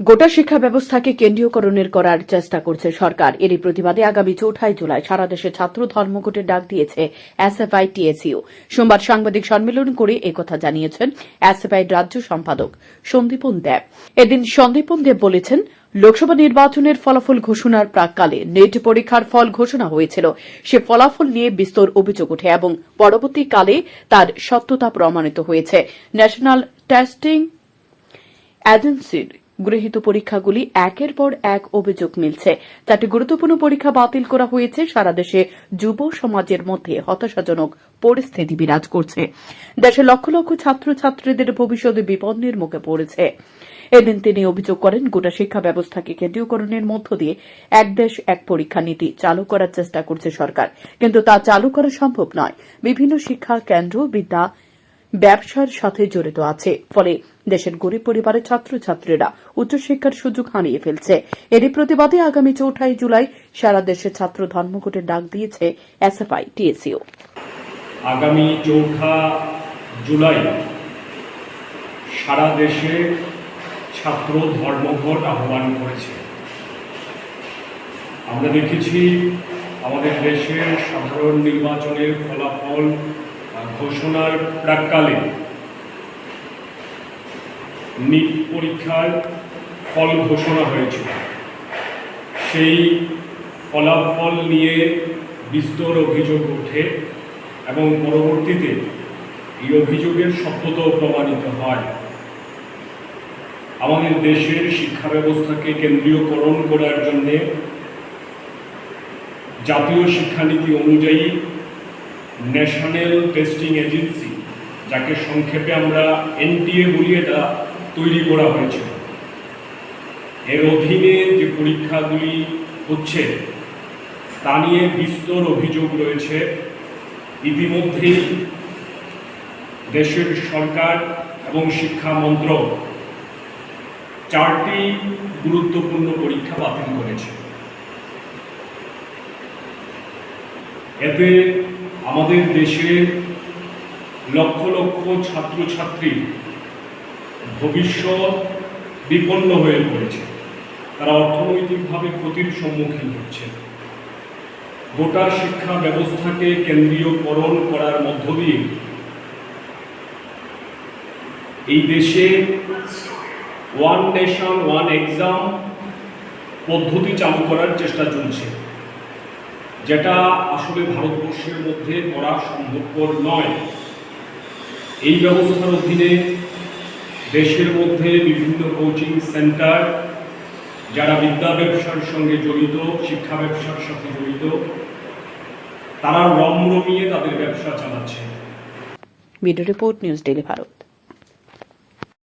গোটা শিক্ষা ব্যবস্থাকে কেন্দ্রীয়করণের করার চেষ্টা করছে সরকার। এরই প্রতিবাদে আগামী চৌঠাই জুলাই সারা দেশে ছাত্র ধর্মঘটের ডাক দিয়েছে এসএফআই টিএসইউ। সোমবার সাংবাদিক সম্মেলন করে একথা জানিয়েছেন এসএফআই রাজ্য সম্পাদক সন্দীপন দেব। এদিন সন্দীপন দেব বলেছেন, লোকসভা নির্বাচনের ফলাফল ঘোষণার প্রাককালে নেট পরীক্ষার ফল ঘোষণা হয়েছিল। সে ফলাফল নিয়ে বিস্তর অভিযোগ ওঠে এবং পরবর্তীকালে তার সত্যতা প্রমাণিত হয়েছে। ন্যাশনাল টেস্টিং এজেন্সির গৃহীত পরীক্ষাগুলি একের পর এক অভিযোগ মিলছে। চারটি গুরুত্বপূর্ণ পরীক্ষা বাতিল করা হয়েছে। সারা দেশে যুব সমাজের মধ্যে হতাশাজনক পরিস্থিতি বিরাজ করছে। দেশের লক্ষ লক্ষ ছাত্রছাত্রীদের ভবিষ্যৎ বিপন্নের মুখে পড়েছে। এদিন তিনি অভিযোগ করেন, গোটা শিক্ষা ব্যবস্থাকে কেন্দ্রীয়করণের মধ্য দিয়ে এক দেশ, এক পরীক্ষা নীতি চালু করার চেষ্টা করছে সরকার। কিন্তু তা চালু করা সম্ভব নয়। বিভিন্ন শিক্ষা কেন্দ্র, বিদ্যা ব্যবসার সাথে জড়িত আছে। ফলে দেশের গরিব পরিবারের ছাত্রছাত্রীরা উচ্চশিক্ষার সুযোগ হারিয়ে ফেলছে। এরই প্রতিবাদে আগামী চৌঠাই জুলাই সারা দেশে ছাত্র ধর্মঘটের ডাক দিয়েছে এসএফআই টিএসইউ আগামী চৌঠা জুলাই সারা দেশে ছাত্র ধর্মঘট আহ্বান করেছে। আমরা দেখেছি আমাদের দেশের সাধারণ নির্বাচনের ফলাফল ঘোষণার প্রাককালে নিট পরীক্ষার ফল ঘোষণা হয়েছিল। সেই ফলাফল নিয়ে বিস্তর অভিযোগ ওঠে এবং পরবর্তীতে এই অভিযোগের সত্যতাও প্রমাণিত হয়। আমাদের দেশের শিক্ষা ব্যবস্থাকে কেন্দ্রীয়করণ করার জন্যে জাতীয় শিক্ষানীতি অনুযায়ী ন্যাশনাল টেস্টিং এজেন্সি যাকে সংক্ষেপে আমরা এনটিএ বলি, এটা তৈরি করা হয়েছে। এর অধীনে যে পরীক্ষাগুলি হচ্ছে, তা নিয়ে বিস্তর অভিযোগ রয়েছে। ইতিমধ্যেই দেশের সরকার এবং শিক্ষা মন্ত্রক চারটি গুরুত্বপূর্ণ পরীক্ষা বাতিল করেছে। এতে আমাদের দেশে লক্ষ লক্ষ ছাত্রছাত্রী ভবিষ্যৎ বিপন্ন হয়ে পড়েছে। তারা অর্থনৈতিকভাবে ক্ষতির সম্মুখীন হচ্ছে। গোটা শিক্ষা ব্যবস্থাকে কেন্দ্রীয়করণ করার মধ্য দিয়ে এই দেশে ওয়ান নেশন ওয়ান এক্সাম পদ্ধতি চালু করার চেষ্টা চলছে। যেটা আসলে ভারতবর্ষের মধ্যে করা সম্ভবপর নয়। এই ব্যবস্থার অধীনে দেশের মধ্যে বিভিন্ন কোচিং সেন্টার যারা বিদ্যা ব্যবসার সঙ্গে জড়িত, শিক্ষা ব্যবসার সাথে জড়িত, তারা রমরমিয়ে তাদের ব্যবসা চালাচ্ছে। Video report, news daily Bharat.